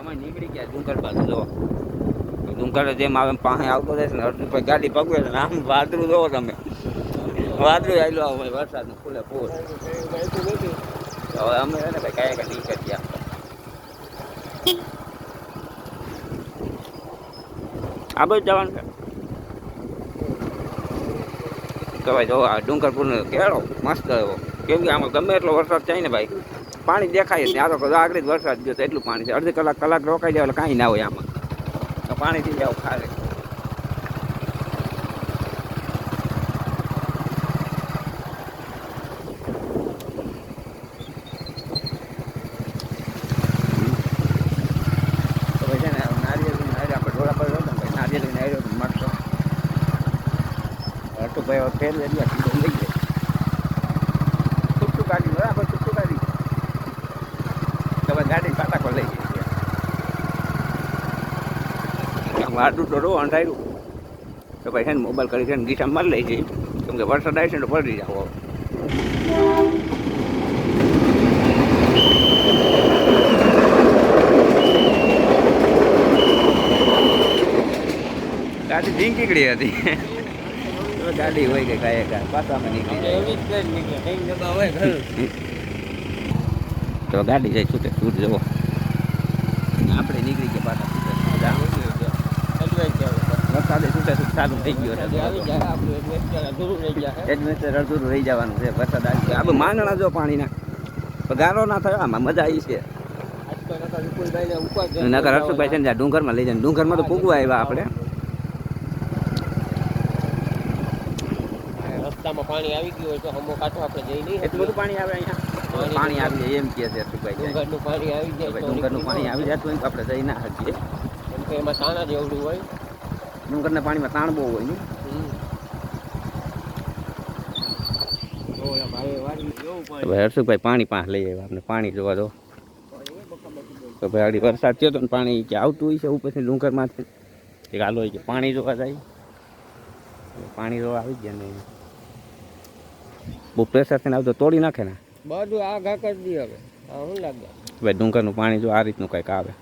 અમે નીકળી ગયા ડુંગર બાજુ જો ડુંગર જેમ આવે પાસે આવતો જાય ને અડધું પછી ગાડી પગવે ને, આમ વાદળું જોવો તમે. વાદળું આવેલું આવે વરસાદનું ફૂલે ફૂલ. હવે અમે છે ને ભાઈ કાંઈ કાંઈ નીકળી ગયા. આ બધું જવાનું ભાઈ જો આ ડુંગરપુરનો કેળો મસ્ત એવો કેમ કે આમાં ગમે એટલો વરસાદ થાય ને ભાઈ, પાણી દેખાય જ આ તો આગળ જ વરસાદ ગયો તો એટલું પાણી છે. અડધી કલાક કલાક રોકાઈ જાય એટલે કાંઈ ના હોય આમાં. પાણીથી જાવ ખારે તો ભાઈ છે ને નારિયેળ નારિયેળ આપણે ઢોળા પર રહ્યો ને ભાઈ નારિયેળ નારિયેળ મસ્ત તો ભાઈ, હવે ફેર સીધો લઈ જાય. છૂટું કાઢી બરાબર છૂટું કાઢી તમે ગાડી પાટા પર લઈ જાય વાડું તો રો અંધાર્યું તો ભાઈ છે ને મોબાઈલ કરી છે ને ગીસા મારી લઈ જઈએ કેમ કે વરસાદ આવે છે ને પડી જાવ ગાડી ઝીંકીકડી હતી. તો ગાડી હોય કે કાંઈ કાંઈ પાછામાં નીકળી જાય. તો ગાડી જાય છૂટે છૂટ જવો. આપણે નીકળી ગયા પાછા વરસાદે છૂટે છૂટ ચાલુ થઈ ગયું એડવેન્ચર અડધું રહી જવાનું છે. વરસાદ આવી ગયો. આપણે માંગણા જો પાણીના. પણ ગારો ના થયો આમાં મજા આવી છે. નગર હર્ષુભાઈ છે ને ડુંગરમાં લઈ જાય. ડુંગરમાં તો પૂગવા આવ્યા આપણે. રસ્તામાં પાણી આવી ગયું હોય તો હમો કાંઠો આપણે જઈ નહીં એટલું બધું પાણી આવે અહીંયા? પાણી આવી જાય એમ કહે છે હર્ષુભાઈ ડુંગરનું પાણી આવી જાય તો ડુંગરનું પાણી આવી જતું હોય તો આપણે જઈ ના શકીએ. કેમ કે એમાં તાણા જેવડું હોય. ડુંગરના પાણીમાં તાણ બહુ હોય ને? હવે હર્ષુભાઈ પાણી પાસે લઈ આવ્યા આપણે પાણી જોવા દો. તો ભાઈ આગળ વરસાદ થયો તો ને પાણી કે આવતું હોય છે ઉપરથી ડુંગરમાંથી. એક હાલો હોય કે પાણી જોવા જાય. પાણી જોવા આવી ગયા ને. બહુ પ્રેશર થઈને આવતો તોડી નાખે ને? બધું આ ઘા કરી દઈએ હવે શું લાગે? ભાઈ ડુંગરનું પાણી જો આ રીતનું કંઈક આવે.